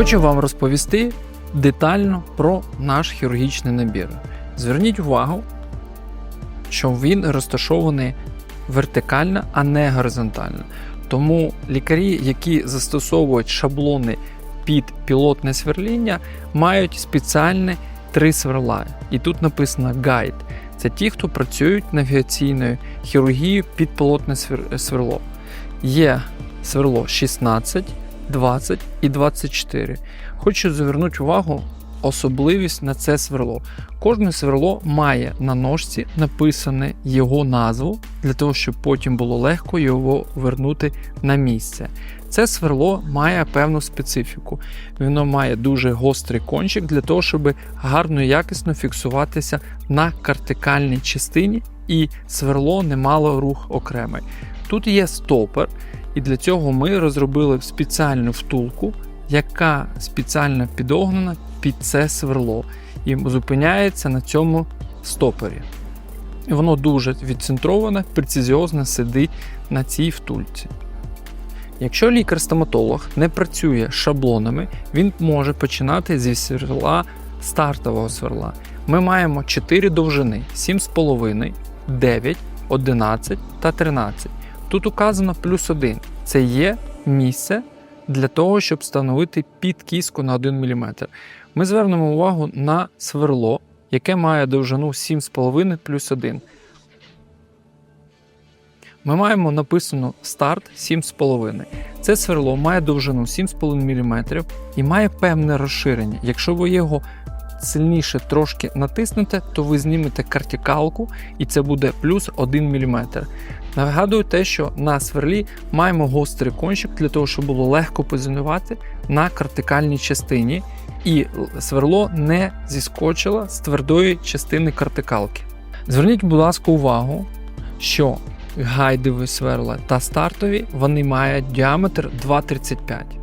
Хочу вам розповісти детально про наш хірургічний набір. Зверніть увагу, що він розташований вертикально, а не горизонтально. Тому лікарі, які застосовують шаблони під пілотне сверління, мають спеціальні три сверла. І тут написано гайд. Це ті, хто працюють навігаційною хірургією під пілотне сверло. Є сверло 16, 20 і 24. Хочу звернути увагу особливість на це сверло. Кожне сверло має на ножці написане його назву для того, щоб потім було легко його вернути на місце. Це сверло має певну специфіку. Воно має дуже гострий кончик для того, щоб гарно і якісно фіксуватися на картикальній частині, і сверло не мало рух окремий. Тут є стопор, і для цього ми розробили спеціальну втулку, яка спеціально підогнана під це сверло і зупиняється на цьому стопорі. І воно дуже відцентроване, прецизіозно сидить на цій втульці. Якщо лікар-стоматолог не працює шаблонами, він може починати зі сверла стартового сверла. Ми маємо 4 довжини: 7,5, 9, 11 та 13. Тут указано плюс 1. Це є місце для того, щоб встановити під кіску на 1 мм. Ми звернемо увагу на сверло, яке має довжину 7,5 плюс 1. Ми маємо написано старт 7,5. Це сверло має довжину 7,5 мм і має певне розширення. Якщо ви його сильніше трошки натиснете, то ви знімете картикалку і це буде плюс 1 мм. Нагадую те, що на сверлі маємо гострий кончик для того, щоб було легко позиціонувати на картикальній частині, і сверло не зіскочило з твердої частини картикалки. Зверніть, будь ласка, увагу, що гайдові сверла та стартові вони мають діаметр 2,35.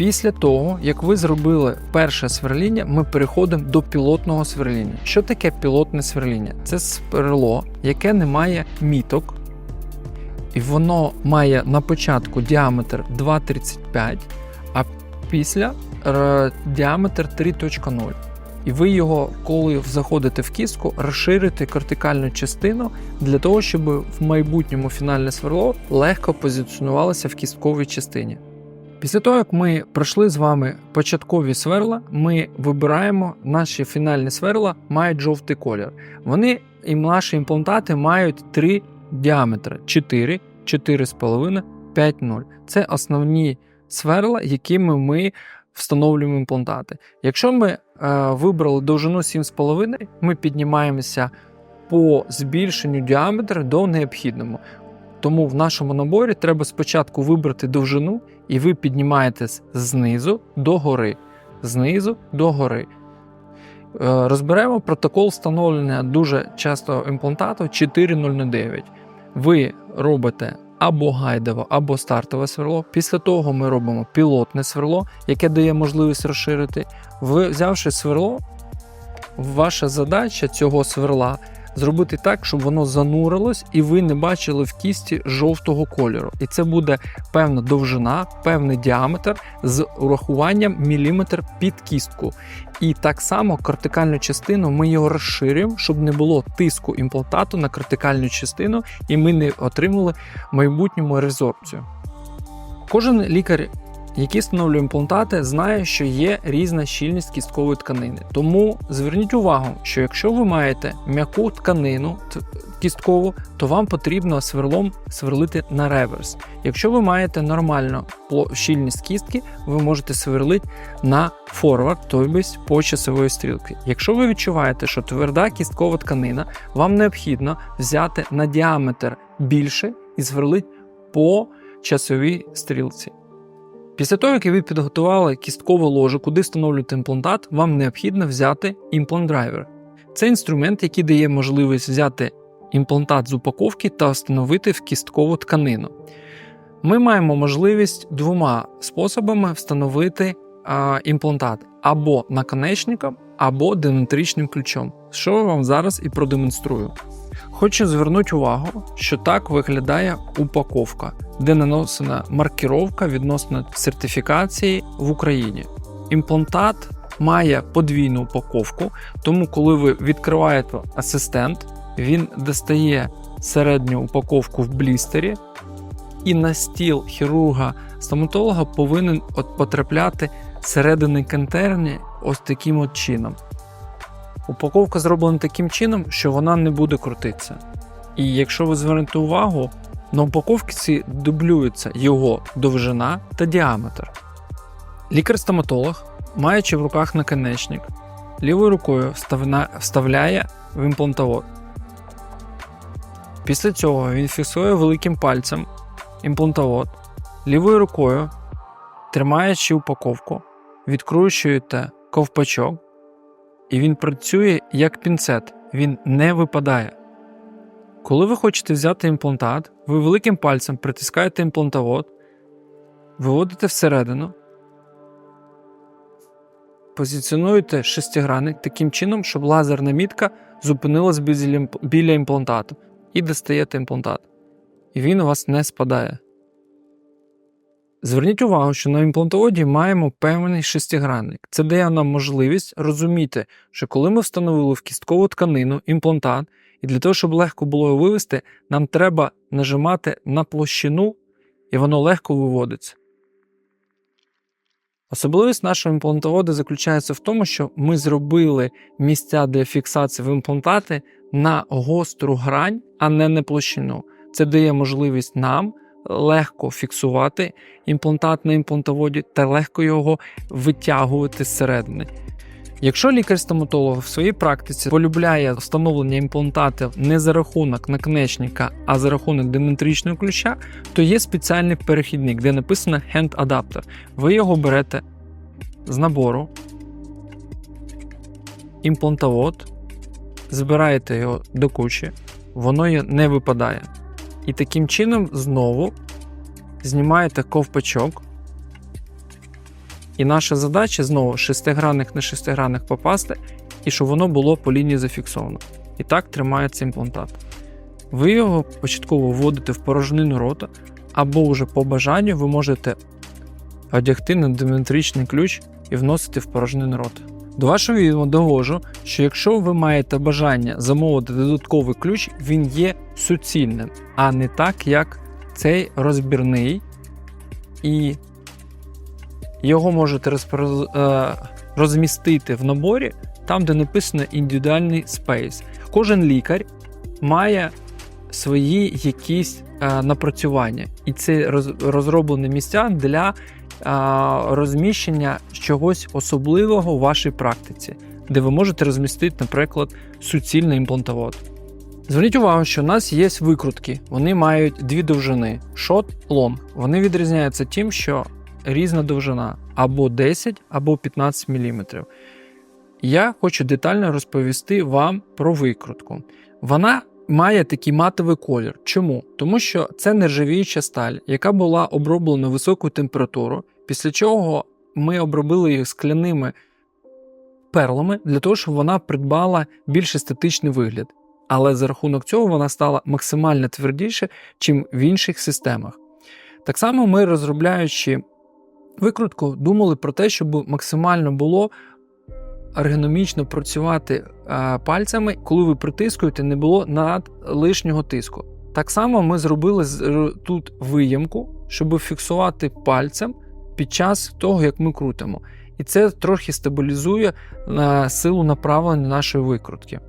Після того, як ви зробили перше сверління, ми переходимо до пілотного сверління. Що таке пілотне сверління? Це сверло, яке не має міток, і воно має на початку діаметр 2,35, а після е, діаметр 3,0. І ви його, коли заходите в кістку, розширите кортикальну частину для того, щоб в майбутньому фінальне сверло легко позиціонувалося в кістковій частині. Після того, як ми пройшли з вами початкові сверла, ми вибираємо наші фінальні сверла, мають жовтий колір. Вони і наші імплантати мають три діаметри: 4, 4,5, 5,0. Це основні сверла, якими ми встановлюємо імплантати. Якщо ми е, вибрали довжину 7,5, ми піднімаємося по збільшенню діаметру до необхідного. Тому в нашому наборі треба спочатку вибрати довжину, і ви піднімаєтесь знизу до гори. Знизу до гори. Е, Розберемо протокол встановлення дуже часто імплантату 4009. Ви робите або гайдове, або стартове сверло. Після того ми робимо пілотне сверло, яке дає можливість розширити. Взявши сверло, ваша задача цього сверла зробити так, щоб воно занурилось і ви не бачили в кісті жовтого кольору. І це буде певна довжина, певний діаметр з урахуванням міліметр під кістку. І так само кортикальну частину ми його розширюємо, щоб не було тиску імплантату на кортикальну частину, і ми не отримали в майбутньому резорбцію. Кожен лікар який встановлює імплантати, знає, що є різна щільність кісткової тканини. Тому зверніть увагу, що якщо ви маєте м'яку тканину кісткову, то вам потрібно сверлом сверлити на реверс. Якщо ви маєте нормальну щільність кістки, ви можете сверлити на форвард, тобто по часової стрілки. Якщо ви відчуваєте, що тверда кісткова тканина, вам необхідно взяти на діаметр більше і сверлити по часовій стрілці. Після того, як ви підготували кісткове ложе, куди встановлювати імплантат, вам необхідно взяти імплант-драйвер. Це інструмент, який дає можливість взяти імплантат з упаковки та встановити в кісткову тканину. Ми маємо можливість двома способами встановити а, імплантат або наконечником, або динатричним ключом, що я вам зараз і продемонструю. Хочу звернути увагу, що так виглядає упаковка, де наносена маркіровка відносно сертифікації в Україні. Імплантат має подвійну упаковку, тому коли ви відкриваєте асистент, він достає середню упаковку в блістері, і на стіл хірурга стоматолога повинен от потрапляти середини контейнера ось таким от чином. Упаковка зроблена таким чином, що вона не буде крутитися. І якщо ви звернете увагу, на упаковці дублюється його довжина та діаметр. Лікар-стоматолог, маючи в руках наконечник, лівою рукою вставляє в імплантовод. Після цього він фіксує великим пальцем імплантовод, лівою рукою, тримаючи упаковку, відкручуєте ковпачок, і він працює як пінцет, він не випадає. Коли ви хочете взяти імплантат, ви великим пальцем притискаєте імплантовод, виводите всередину, позиціонуєте шестигранник таким чином, щоб лазерна мітка зупинилась біля імплантату і достаєте імплантат. І він у вас не спадає. Зверніть увагу, що на імплантоводі маємо певний шестигранник. Це дає нам можливість розуміти, що коли ми встановили в кісткову тканину імплантат, і для того, щоб легко було його вивести, нам треба нажимати на площину, і воно легко виводиться. Особливість нашого імплантоводу заключається в тому, що ми зробили місця для фіксації в імплантати на гостру грань, а не на площину. Це дає можливість нам легко фіксувати імплантат на імплантоводі та легко його витягувати зсередини. Якщо лікар-стоматолог в своїй практиці полюбляє встановлення імплантатів не за рахунок наконечника, а за рахунок диметричного ключа, то є спеціальний перехідник, де написано Hand Adapter. Ви його берете з набору, імплантовод, збираєте його до кучі, воно не випадає. І таким чином знову знімаєте ковпачок. І наша задача знову з шестигранних на шестигранних попасти, і щоб воно було по лінії зафіксовано. І так тримається імплантат. Ви його початково вводите в порожнину рота, або вже по бажанню ви можете одягти на диметричний ключ і вносити в порожнину рота. До вашого відома довожу, що якщо ви маєте бажання замовити додатковий ключ, він є суцільним, а не так, як цей розбірний. І його можете е, розмістити в наборі там, де написано індивідуальний спейс. Кожен лікар має свої якісь е, напрацювання, і це роз, розроблені місця для е, розміщення чогось особливого в вашій практиці, де ви можете розмістити, наприклад, суцільний імплантовод. Зверніть увагу, що у нас є викрутки. Вони мають дві довжини: short, long. Вони відрізняються тим, що різна довжина або 10, або 15 мм. Я хочу детально розповісти вам про викрутку. Вона має такий матовий колір. Чому? Тому що це нержавіюча сталь, яка була оброблена високою температурою, після чого ми обробили їх скляними перлами для того, щоб вона придбала більш естетичний вигляд. Але за рахунок цього вона стала максимально твердіше, чим в інших системах. Так само ми, розробляючи викрутку, думали про те, щоб максимально було ергономічно працювати е, пальцями, коли ви притискуєте, не було над лишнього тиску. Так само ми зробили тут виємку, щоб фіксувати пальцем під час того, як ми крутимо. І це трохи стабілізує е, силу направлення нашої викрутки.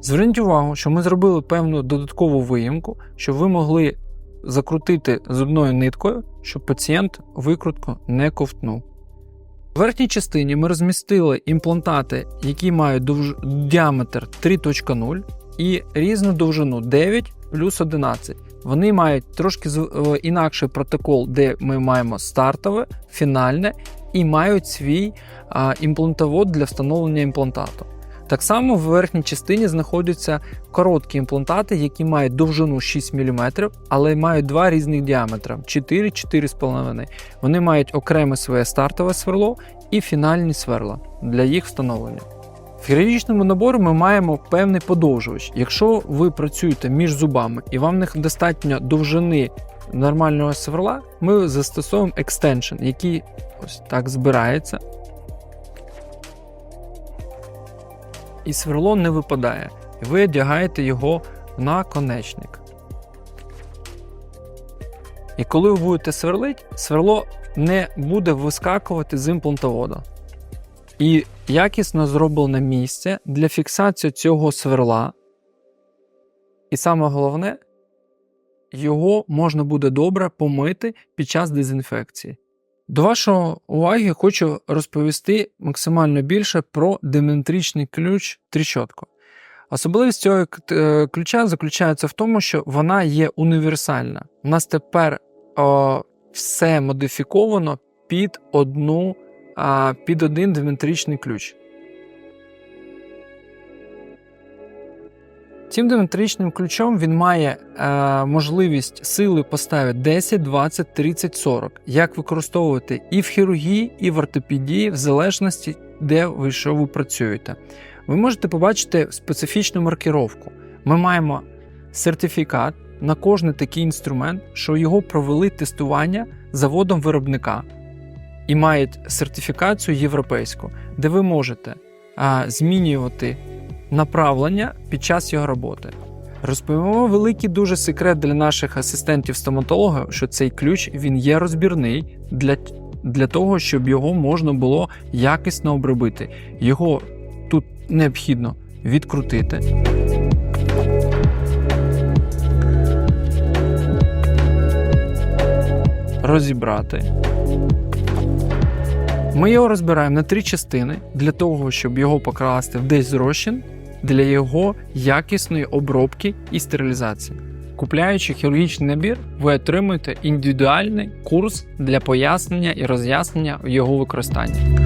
Зверніть увагу, що ми зробили певну додаткову виїмку, щоб ви могли закрутити зубною ниткою, щоб пацієнт викрутку не ковтнув. В верхній частині ми розмістили імплантати, які мають довж... діаметр 3.0 і різну довжину 9 плюс 11. Вони мають трошки е, інакший протокол, де ми маємо стартове, фінальне і мають свій а, імплантовод для встановлення імплантату. Так само в верхній частині знаходяться короткі імплантати, які мають довжину 6 мм, але мають два різних діаметри 4-4,5. Вони мають окреме своє стартове сверло і фінальні сверла для їх встановлення. В хірургічному наборі ми маємо певний подовжувач. Якщо ви працюєте між зубами і вам не достатньо довжини нормального сверла, ми застосовуємо екстеншн, який ось так збирається. І сверло не випадає. Ви одягаєте його на конечник. І коли ви будете сверлити, сверло не буде вискакувати з імплантовода. І якісно зроблене місце для фіксації цього сверла. І саме головне, його можна буде добре помити під час дезінфекції. До вашої уваги хочу розповісти максимально більше про диметричний ключ тріщотку. Особливість цього е, ключа заключається в тому, що вона є універсальна. У нас тепер о, все модифіковано під одну а, під один диметричний ключ. Цим диметричним ключом він має е, можливість сили поставити 10, 20, 30, 40, як використовувати і в хірургії, і в ортопедії, в залежності, де ви що ви працюєте. Ви можете побачити специфічну маркировку. Ми маємо сертифікат на кожний такий інструмент, що його провели тестування заводом виробника і мають сертифікацію європейську, де ви можете а, змінювати направлення під час його роботи. Розповімо великий дуже секрет для наших асистентів стоматолога, що цей ключ він є розбірний для, для того, щоб його можна було якісно обробити. Його тут необхідно відкрутити. Розібрати. Ми його розбираємо на три частини для того, щоб його покласти в десь розчин для його якісної обробки і стерилізації. Купляючи хірургічний набір, ви отримуєте індивідуальний курс для пояснення і роз'яснення його використання.